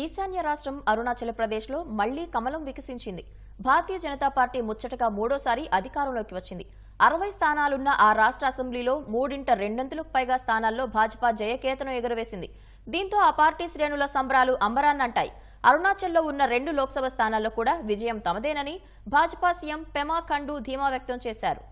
ఈశాన్య రాష్ట్రం అరుణాచల్ ప్రదేశ్లో మళ్ళీ కమలం వికసించింది. భారతీయ జనతా పార్టీ ముచ్చటగా మూడోసారి అధికారంలోకి వచ్చింది. అరవై స్థానాలున్న ఆ రాష్ట్ర అసెంబ్లీలో మూడింట రెండొంతులకు పైగా స్థానాల్లో భాజపా జయకేతను ఎగురవేసింది. దీంతో ఆ పార్టీ శ్రేణుల సంబరాలు అంబరాన్నంటాయి. అరుణాచల్లో ఉన్న రెండు లోక్సభ స్థానాల్లో కూడా విజయం తమదేనని భాజపా సీఎం పెమా ఖండు ధీమా వ్యక్తం చేశారు.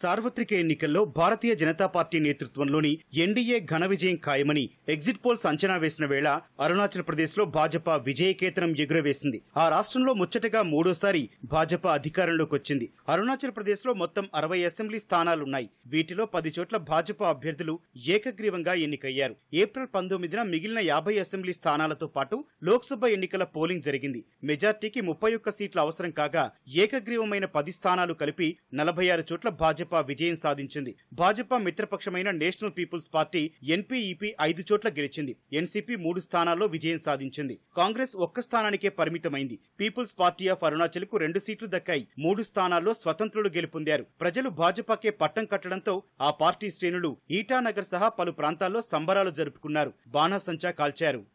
సార్వత్రిక ఎన్నికల్లో భారతీయ జనతా పార్టీ నేతృత్వంలోని ఎన్డీఏ ఘన విజయం ఖాయమని ఎగ్జిట్ పోల్స్ అంచనా వేసిన వేళ అరుణాచల్ ప్రదేశ్లో భాజపా విజయకేతనం ఎగురవేసింది. ఆ రాష్ట్రంలో ముచ్చటగా మూడోసారి భాజపా అధికారంలోకి వచ్చింది. అరుణాచల్ ప్రదేశ్లో మొత్తం అరవై అసెంబ్లీ స్థానాలున్నాయి. వీటిలో పది చోట్ల భాజపా అభ్యర్థులు ఏకగ్రీవంగా ఎన్నికయ్యారు. ఏప్రిల్ పంతొమ్మిదిన మిగిలిన యాభై అసెంబ్లీ స్థానాలతో పాటు లోక్సభ ఎన్నికల పోలింగ్ జరిగింది. మెజార్టీకి ముప్పై ఒక్క సీట్లు అవసరం కాగా ఏకగ్రీవమైన పది స్థానాలు కలిపి నలభై ఆరు చోట్ల భాజపా విజయం సాధించింది. భాజపా మిత్రపక్షమైన నేషనల్ పీపుల్స్ పార్టీ ఎన్పీఈపీ ఐదు చోట్ల గెలిచింది. ఎన్సీపీ మూడు స్థానాల్లో విజయం సాధించింది. కాంగ్రెస్ ఒక్క స్థానానికే పరిమితమైంది. పీపుల్స్ పార్టీ ఆఫ్ అరుణాచల్కు రెండు సీట్లు దక్కాయి. మూడు స్థానాల్లో స్వతంత్రులు గెలుపొందారు. ప్రజలు భాజపాకే పట్టం కట్టడంతో ఆ పార్టీ శ్రేణులు ఈటానగర్ సహా పలు ప్రాంతాల్లో సంబరాలు జరుపుకున్నారు. బాణాసంచా కాల్చారు.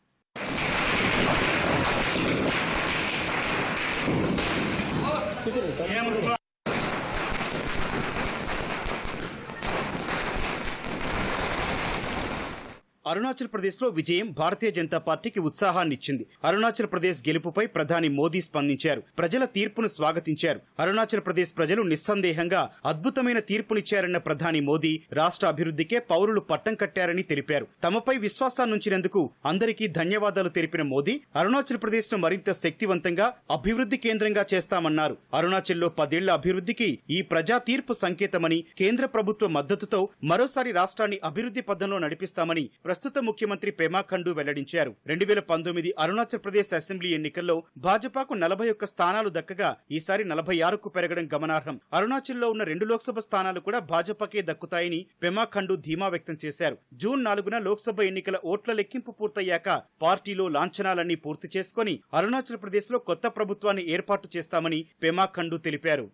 అరుణాచల్ ప్రదేశ్లో విజయం భారతీయ జనతా పార్టీకి ఉత్సాహాన్నిచ్చింది. అరుణాచల్ ప్రదేశ్ గెలుపుపై ప్రధాని మోదీ స్పందించారు. ప్రజల తీర్పును స్వాగతించారు. అరుణాచల్ ప్రదేశ్ ప్రజలు నిస్సందేహంగా అద్భుతమైన తీర్పునిచ్చారన్న ప్రధాని మోదీ రాష్ట్ర అభివృద్ధికే పౌరులు పట్టం కట్టారని తెలిపారు. తమపై విశ్వాసాన్నుంచినందుకు అందరికీ ధన్యవాదాలు తెలిపిన మోదీ అరుణాచల్ ప్రదేశ్ను మరింత శక్తివంతంగా అభివృద్ధి కేంద్రంగా చేస్తామన్నారు. అరుణాచల్లో పదేళ్ళ అభివృద్ధికి ఈ ప్రజా తీర్పు సంకేతమని కేంద్ర ప్రభుత్వ మద్దతుతో మరోసారి రాష్ట్రాన్ని అభివృద్ధి పథంలో నడిపిస్తామని ప్రస్తుత ముఖ్యమంత్రి పెమా ఖండూ వెల్లడించారు. రెండు వేల పంతొమ్మిది అరుణాచల్ ప్రదేశ్ అసెంబ్లీ ఎన్నికల్లో భాజపాకు నలభై ఒక్క స్థానాలు దక్కగా ఈసారి నలభై ఆరుకు పెరగడం గమనార్హం. అరుణాచల్లో ఉన్న రెండు లోక్సభ స్థానాలు కూడా భాజపాకే దక్కుతాయని పెమా ఖండూ ధీమా వ్యక్తం చేశారు. జూన్ నాలుగున లోక్సభ ఎన్నికల ఓట్ల లెక్కింపు పూర్తయ్యాక పార్టీలో లాంఛనాలన్నీ పూర్తి చేసుకుని అరుణాచల్ ప్రదేశ్లో కొత్త ప్రభుత్వాన్ని ఏర్పాటు చేస్తామని పెమా ఖండూ తెలిపారు.